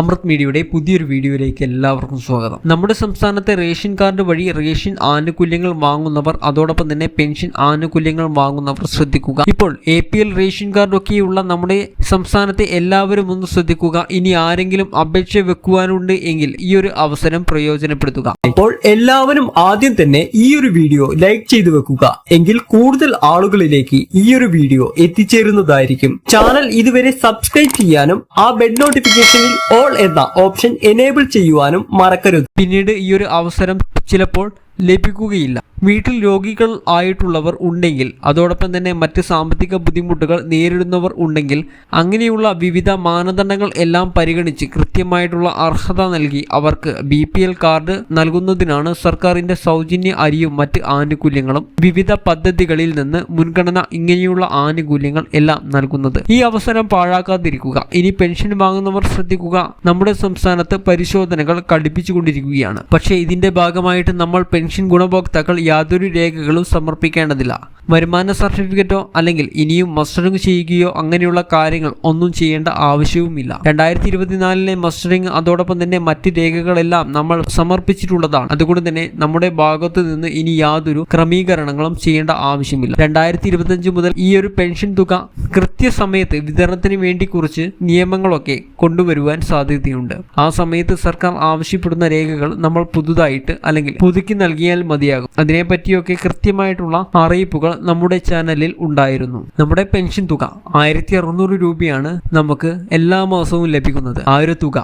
അമൃത് മീഡിയയുടെ പുതിയൊരു വീഡിയോയിലേക്ക് എല്ലാവർക്കും സ്വാഗതം. നമ്മുടെ സംസ്ഥാനത്തെ റേഷൻ കാർഡ് വഴി റേഷൻ ആനുകൂല്യങ്ങൾ വാങ്ങുന്നവർ അതോടൊപ്പം തന്നെ പെൻഷൻ ആനുകൂല്യങ്ങൾ വാങ്ങുന്നവർ ശ്രദ്ധിക്കുക. ഇപ്പോൾ എ പി എൽ റേഷൻ കാർഡൊക്കെയുള്ള നമ്മുടെ സംസ്ഥാനത്തെ എല്ലാവരും ഒന്ന് ശ്രദ്ധിക്കുക. ഇനി ആരെങ്കിലും അപേക്ഷ വെക്കുവാനുണ്ട് എങ്കിൽ ഈ ഒരു അവസരം പ്രയോജനപ്പെടുത്തുക. അപ്പോൾ എല്ലാവരും ആദ്യം തന്നെ ഈ ഒരു വീഡിയോ ലൈക്ക് ചെയ്തു വെക്കുക. എങ്കിൽ കൂടുതൽ ആളുകളിലേക്ക് ഈ ഒരു വീഡിയോ എത്തിച്ചേരുന്നതായിരിക്കും. ചാനൽ ഇതുവരെ സബ്സ്ക്രൈബ് ചെയ്യാനും ആ ബെഡ് നോട്ടിഫിക്കേഷനിൽ ഓൾ എന്ന ഓപ്ഷൻ എനേബിൾ ചെയ്യുവാനും മറക്കരുത്. പിന്നീട് ഈ ഒരു അവസരം ചിലപ്പോൾ ലഭിക്കുകയില്ല. വീട്ടിൽ രോഗികൾ ആയിട്ടുള്ളവർ ഉണ്ടെങ്കിൽ അതോടൊപ്പം തന്നെ മറ്റ് സാമ്പത്തിക ബുദ്ധിമുട്ടുകൾ നേരിടുന്നവർ ഉണ്ടെങ്കിൽ അങ്ങനെയുള്ള വിവിധ മാനദണ്ഡങ്ങൾ എല്ലാം പരിഗണിച്ച് കൃത്യമായിട്ടുള്ള അർഹത നൽകി അവർക്ക് ബി കാർഡ് നൽകുന്നതിനാണ് സർക്കാരിന്റെ സൗജന്യ അരിയും മറ്റ് ആനുകൂല്യങ്ങളും വിവിധ പദ്ധതികളിൽ നിന്ന് മുൻഗണന ഇങ്ങനെയുള്ള ആനുകൂല്യങ്ങൾ എല്ലാം നൽകുന്നത്. ഈ അവസരം പാഴാക്കാതിരിക്കുക. ഇനി പെൻഷൻ വാങ്ങുന്നവർ ശ്രദ്ധിക്കുക. നമ്മുടെ സംസ്ഥാനത്ത് പരിശോധനകൾ കടുപ്പിച്ചുകൊണ്ടിരിക്കുകയാണ്. പക്ഷേ ഇതിന്റെ ഭാഗമായിട്ട് നമ്മൾ പെൻഷൻ ഗുണഭോക്താക്കൾ യാതൊരു രേഖകളും സമർപ്പിക്കേണ്ടതില്ല. വരുമാന സർട്ടിഫിക്കറ്റോ അല്ലെങ്കിൽ ഇനിയും മസ്റ്ററിംഗ് ചെയ്യുകയോ അങ്ങനെയുള്ള കാര്യങ്ങൾ ഒന്നും ചെയ്യേണ്ട ആവശ്യവുമില്ല. രണ്ടായിരത്തി ഇരുപത്തിനാലിലെ മസ്റ്ററിംഗ് അതോടൊപ്പം തന്നെ മറ്റ് രേഖകളെല്ലാം നമ്മൾ സമർപ്പിച്ചിട്ടുള്ളതാണ്. അതുകൊണ്ട് തന്നെ നമ്മുടെ ഭാഗത്ത് നിന്ന് ഇനി യാതൊരു ക്രമീകരണങ്ങളും ചെയ്യേണ്ട ആവശ്യമില്ല. രണ്ടായിരത്തി ഇരുപത്തിയഞ്ച് മുതൽ ഈ ഒരു പെൻഷൻ തുക കൃത്യസമയത്ത് വിതരണത്തിന് വേണ്ടി കുറിച്ച് നിയമങ്ങളൊക്കെ കൊണ്ടുവരുവാൻ സാധ്യതയുണ്ട്. ആ സമയത്ത് സർക്കാർ ആവശ്യപ്പെടുന്ന രേഖകൾ നമ്മൾ പുതുതായിട്ട് അല്ലെങ്കിൽ പുതുക്കി നൽകിയാൽ മതിയാകും. അതിനെപ്പറ്റിയൊക്കെ കൃത്യമായിട്ടുള്ള അറിയിപ്പുകൾ നമ്മുടെ ചാനലിൽ ഉണ്ടായിരുന്നു. നമ്മുടെ പെൻഷൻ തുക ആയിരത്തി രൂപയാണ് നമുക്ക് എല്ലാ മാസവും ലഭിക്കുന്നത്. ആ ഒരു തുക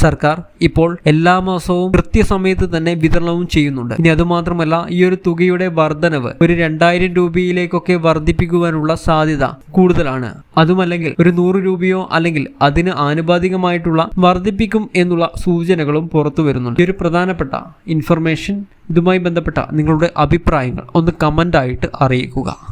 സർക്കാർ ഇപ്പോൾ എല്ലാ മാസവും കൃത്യസമയത്ത് തന്നെ വിതരണവും ചെയ്യുന്നുണ്ട്. ഇനി അതുമാത്രമല്ല ഈ ഒരു തുകയുടെ വർധനവ് ഒരു രണ്ടായിരം രൂപയിലേക്കൊക്കെ വർദ്ധിപ്പിക്കുവാനുള്ള സാധ്യത കൂടുതലാണ്. അതുമല്ലെങ്കിൽ ഒരു നൂറ് രൂപയോ അല്ലെങ്കിൽ അതിന് ആനുപാതികമായിട്ടുള്ള വർദ്ധിപ്പിക്കും എന്നുള്ള സൂചനകളും പുറത്തു വരുന്നുണ്ട്. ഈ ഒരു പ്രധാനപ്പെട്ട ഇൻഫർമേഷൻ ഇതുമായി ബന്ധപ്പെട്ട നിങ്ങളുടെ അഭിപ്രായങ്ങൾ ഒന്ന് കമന്റായിട്ട് അറിയിക്കുക.